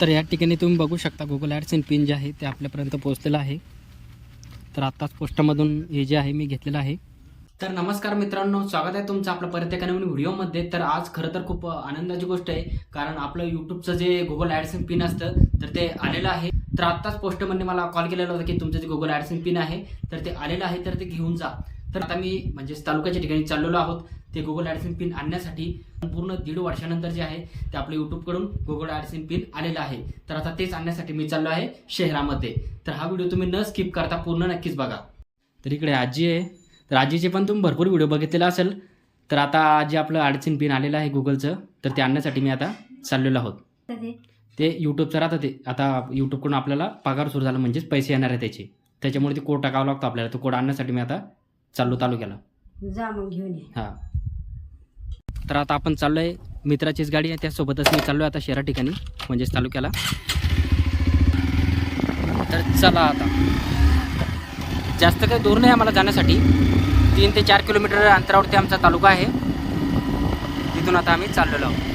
तर या ठिकाणी तुम्ही बघू शकता गुगल ॲडसन पिन जे आहे ते आपल्यापर्यंत पोहोचलेलं आहे. तर आत्ताच पोस्टामधून हे जे आहे मी घेतलेलं आहे. तर नमस्कार मित्रांनो स्वागत आहे तुमचं आपल्या परत एका नवीन व्हिडिओमध्ये. तर आज खरं तर खूप आनंदाची गोष्ट आहे कारण आपलं यूट्यूबचं जे गुगल ॲडसन पिन असतं तर ते आलेलं आहे. तर आत्ताच पोस्टमनने मला कॉल केलेला होता की तुमचं जे गुगल ॲडसन पिन आहे तर ते आलेलं आहे तर ते घेऊन जा. तर आता मी म्हणजे तालुक्याच्या ठिकाणी चाललेलो आहोत. ते गुगल ॲडसन पिन आणण्यासाठी पूर्ण दीड वर्षानंतर जे आहे ते आपल्या यूट्यूबकडून गुगल ॲडसन पिन आलेलं आहे. तर आता तेच आणण्यासाठी मी चाललो आहे शहरामध्ये. तर हा व्हिडिओ तुम्ही न स्किप करता पूर्ण नक्कीच बघा. तर इकडे आजी आहे. तर आजीचे पण तुम्ही भरपूर व्हिडिओ बघितलेला असेल. तर आता जे आपलं अडचण पिन आलेलं आहे गुगलचं तर ते आणण्यासाठी मी आता चाललेलो आहोत. ते. यूट्यूबचं राहतं ते. आता यूट्यूबकडून आपल्याला पगार सुरू झाला म्हणजेच पैसे येणार आहे त्याचे. त्याच्यामुळे ते कोड टाकावा लागतो आपल्याला. तो कोड आणण्यासाठी मी आता चाललो तालुक्याला. जा मग घेऊन हां. तर आता आपण चाललो आहे मित्राचीच गाडी आहे त्यासोबतच मी चाललो आहे आता शहरा ठिकाणी म्हणजेच तालुक्याला. तर चला आता. जास्त काही दूर नाही आम्हाला जाण्यासाठी. तीन ते चार किलोमीटर अंतरावरती आमचा तालुका आहे. तिथून आता आम्ही चाललेलो आहोत.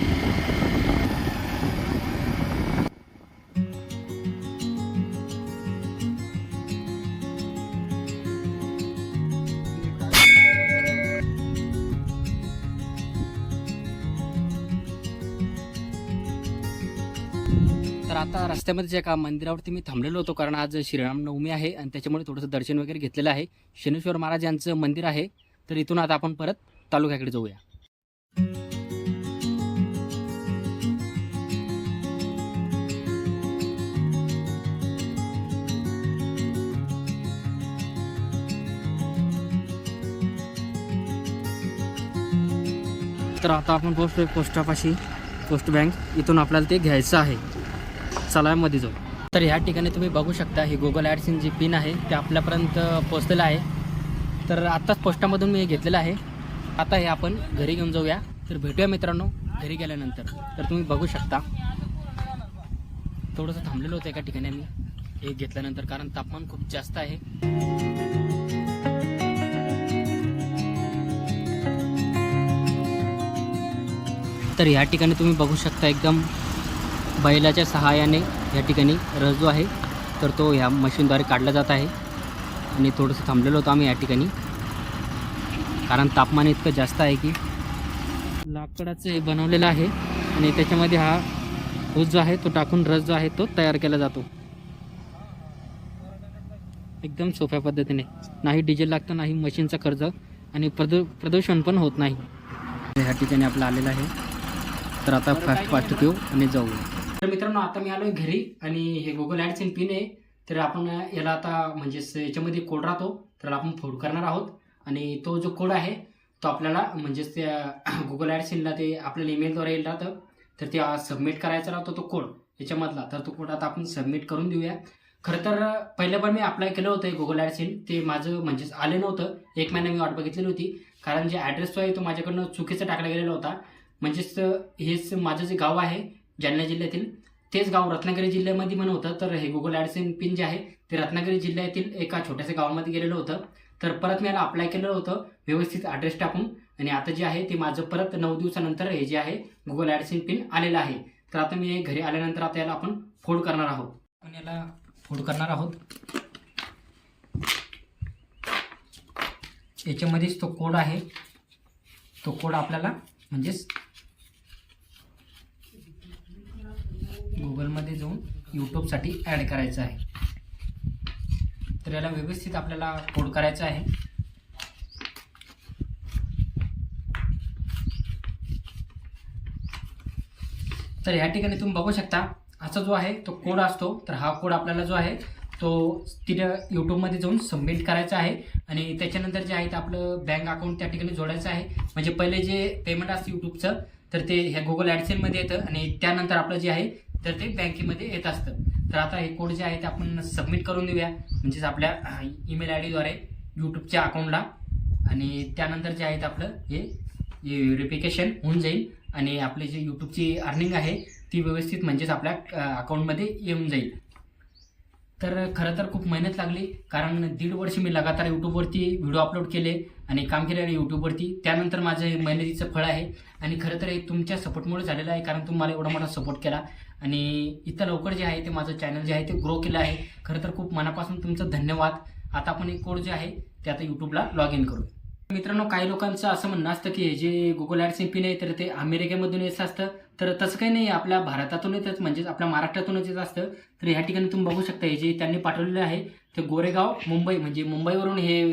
तर आता रस्त्यामध्ये जे एका मंदिरावरती मी थांबलेलो होतो कारण आज श्रीराम नवमी आहे आणि त्याच्यामुळे थोडंसं दर्शन वगैरे घेतलेलं आहे. शनेश्वर महाराज यांचं मंदिर आहे. तर इथून आता आपण परत तालुक्याकडे जाऊया. तर आता आपण पोस्ट पोस्टापाशी पोस्ट बँक इथून आपल्याला ते घ्यायचं आहे. चला मध्ये जाऊ. तर ह्या ठिकाणी तुम्ही बघू शकता हे गुगल ॲडसिन जी पिन आहे ते आपल्यापर्यंत पोचलेलं आहे. तर आत्ताच पोस्टामधून मी हे घेतलेलं आहे. आता हे आपण घरी घेऊन जाऊया. तर भेटूया मित्रांनो घरी गेल्यानंतर. तर तुम्ही बघू शकता. थोडंसं थांबलेलं होतं एका ठिकाणी मी हे घेतल्यानंतर कारण तापमान खूप जास्त आहे. तर या ठिकाणी तुम्ही बघू शकता एकदम बैलाच्या सहाय्याने या ठिकाणी रस जो आहे. तर तो ह्या मशीनद्वारे काढला जात आहे. आणि थोडंसं थांबलेलो होतो आम्ही या ठिकाणी. कारण तापमान इतकं जास्त आहे की लाकडाचं हे बनवलेलं आहे. आणि त्याच्यामध्ये हा ऊस जो आहे तो टाकून रस जो आहे तो तयार केला जातो. एकदम सोप्या पद्धतीने. नाही डिझेल लागतं नाही मशीनचा खर्च. आणि प्रदू प्रदूषण पण होत नाही. ह्या ठिकाणी आपलं आलेलं आहे. तर आता फास्ट फास्ट घेऊ आणि जाऊ तर मित्रांनो आता मी आलो घरी आणि हे गुगल ॲडसन पिन आहे. तर आपण याला आता म्हणजेच याच्यामध्ये कोड राहतो. तर आपण फोड करणार आहोत. आणि तो जो कोड आहे तो आपल्याला म्हणजेच त्या गुगल ॲडसिनला ते आपल्याला ईमेलद्वारे येईल राहतं. तर ते सबमिट करायचा राहतो तो कोड याच्यामधला. तर तो कोड आता आपण सबमिट करून देऊया. खरं तर पहिलं पण मी अप्लाय केलं होतं गुगल ॲडसिन ते माझं म्हणजेच आले नव्हतं. एक महिना मी वाट बघितलेली होती. कारण जे ॲड्रेस जो आहे तो माझ्याकडनं चुकीचा टाकला गेलेला होता. म्हणजेच हेच माझं जे गाव आहे जालना जिल्ह्यातील तेच गाव रत्नागिरी जिल्ह्यामध्ये म्हणून होतं. तर हे गुगल ॲडसेन पिन जे आहे ते रत्नागिरी जिल्ह्यातील एका छोट्याशा गावामध्ये गेलेलं होतं. तर परत मी याला अप्लाय केलेलं होतं. व्यवस्थित ॲड्रेस टाकून. आणि आता जे आहे ते माझं परत नऊ दिवसानंतर हे जे आहे गुगल ॲडसेन पिन आलेलं आहे. तर आता मी घरी आल्यानंतर आता याला आपण फोड करणार आहोत. आपण याला फोड करणार आहोत. याच्यामध्येच तो कोड आहे. तो कोड आपल्याला म्हणजेच गुगलमध्ये जाऊन यूट्यूबसाठी ॲड करायचं आहे. तर याला व्यवस्थित आपल्याला कोड करायचा आहे. तर या ठिकाणी तुम्ही बघू शकता असा जो आहे तो कोड असतो. तर हा कोड आपल्याला जो आहे तो तिथं यूट्यूबमध्ये जाऊन सबमिट करायचा आहे. आणि त्याच्यानंतर जे आहे ते आपलं बँक अकाउंट त्या ठिकाणी जोडायचं आहे. म्हणजे पहिले जे पेमेंट असतं यूट्यूबचं तर ते ह्या गुगल ॲडसेलमध्ये येतं. आणि त्यानंतर आपलं जे आहे तर ते बँकेमध्ये येत असतं. तर आता हे कोड जे आहे ते आपण सबमिट करून देऊया. म्हणजेच आपल्या ईमेल आय डीद्वारे यूट्यूबच्या अकाउंटला आणि त्यानंतर जे आहे ते आपलं हे व्हेरिफिकेशन होऊन जाईल. आणि आपली जी यूट्यूबची अर्निंग आहे ती व्यवस्थित म्हणजेच आपल्या अकाउंटमध्ये येऊन जाईल. तर खरं तर खूप मेहनत लागली. कारण दीड वर्ष मी लगातार यूट्यूबवरती व्हिडिओ अपलोड केले आणि काम केले आणि यूट्यूबवरती त्यानंतर माझं हे मेहनतीचं फळ आहे. आणि खरं तर हे तुमच्या सपोर्टमुळे झालेलं आहे. कारण तुम्ही मला एवढा मोठा सपोर्ट केला. आणि इथं लवकर जे आहे ते माझं चॅनल जे आहे ते ग्रो केलं आहे. खरं तर खूप मनापासून तुमचं धन्यवाद. आता आपण एक कोड जे आहे ते आता यूट्यूबला लॉग इन करू. मित्रांनो काही लोकांचं असं म्हणणं असतं की हे जे गुगल ॲड्स सिम्पी नाही तर ते अमेरिकेमधून येत असतं. तर तसं काही नाही आपल्या भारतातून येतच म्हणजेच आपल्या महाराष्ट्रातूनच येत असतं. तर ह्या ठिकाणी तुम्ही बघू शकता हे जे त्यांनी पाठवलेलं आहे ते गोरेगाव मुंबई म्हणजे मुंबईवरून हे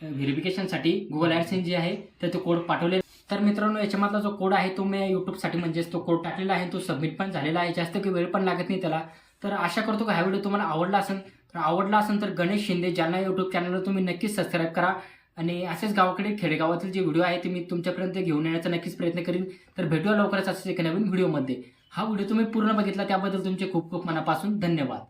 व्हेरिफिकेशनसाठी गुगल ॲडसेन जे आहे तर ते कोड पाठवले तर मित्रांनो याच्यामधला जो कोड आहे तो मी यूट्यूबसाठी म्हणजेच तो कोड टाकलेला आहे तो सबमिट पण झालेला आहे. जास्त काही वेळ पण लागत नाही त्याला. तर आशा करतो की हा व्हिडिओ तुम्हाला आवडला असेल. तर आवडला असेल तर गणेश शिंदे ज्यांना यूट्यूब चॅनलला तुम्ही नक्कीच सबस्क्राईब करा. आणि असेच गावाकडे खेडेगावातील जे व्हिडिओ आहे ते मी तुमच्यापर्यंत घेऊन येण्याचा नक्कीच प्रयत्न करीन. तर भेटूया लवकरच असंच एका नवीन व्हिडिओमध्ये. हा व्हिडिओ तुम्ही पूर्ण बघितला त्याबद्दल तुमचे खूप खूप मनापासून धन्यवाद.